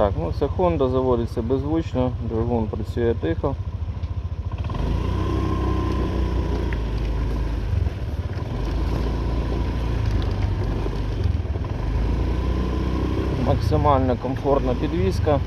Так, ну це Honda заводиться беззвучно, двигун працює тихо. Максимально комфортна підвізка.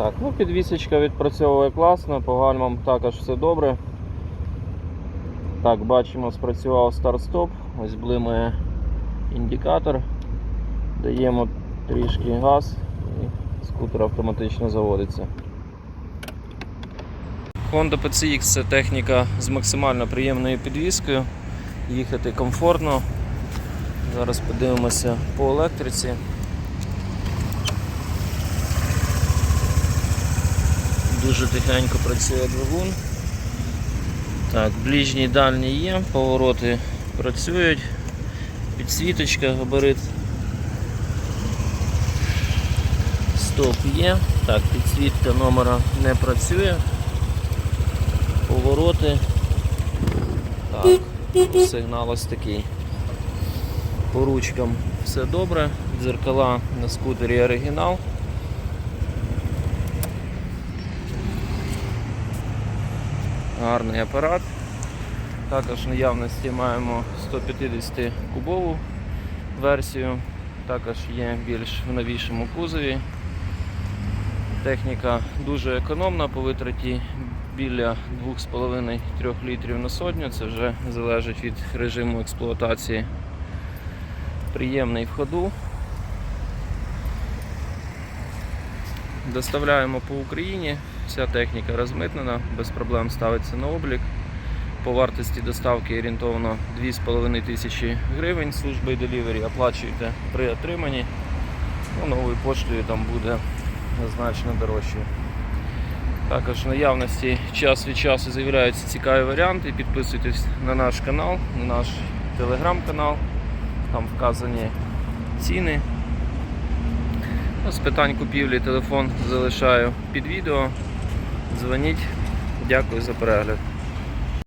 Так, ну підвісочка відпрацьовує класно, по гальмам також все добре. Так, бачимо, спрацював старт-стоп, ось блимає індикатор. Даємо трішки газ і скутер автоматично заводиться. Honda PCX це техніка з максимально приємною підвіскою. Їхати комфортно. Зараз подивимося по електриці. Дуже тихенько працює двигун. Так, ближній дальній є, повороти працюють, підсвіточка, габарит. Стоп є. Так, підсвітка номера не працює. Повороти. Так, сигнал ось такий. По ручкам все добре. Дзеркала на скутері оригінал. Гарний апарат. Також в наявності маємо 150 кубову версію, також є більш в новішому кузові. Техніка дуже економна по витраті біля 2,5-3 літрів на сотню. Це вже залежить від режиму експлуатації. Приємний в ходу. Доставляємо по Україні. Вся техніка розмитнена, без проблем ставиться на облік. По вартості доставки орієнтовно 2,5 тисячі гривень службою делівері оплачуєте при отриманні. Ну, новою поштою там буде значно дорожче. Також в наявності час від часу з'являються цікаві варіанти. Підписуйтесь на наш канал, на наш телеграм-канал. Там вказані ціни. З питань купівлі телефон залишаю під відео. Дзвоніть. Дякую за перегляд.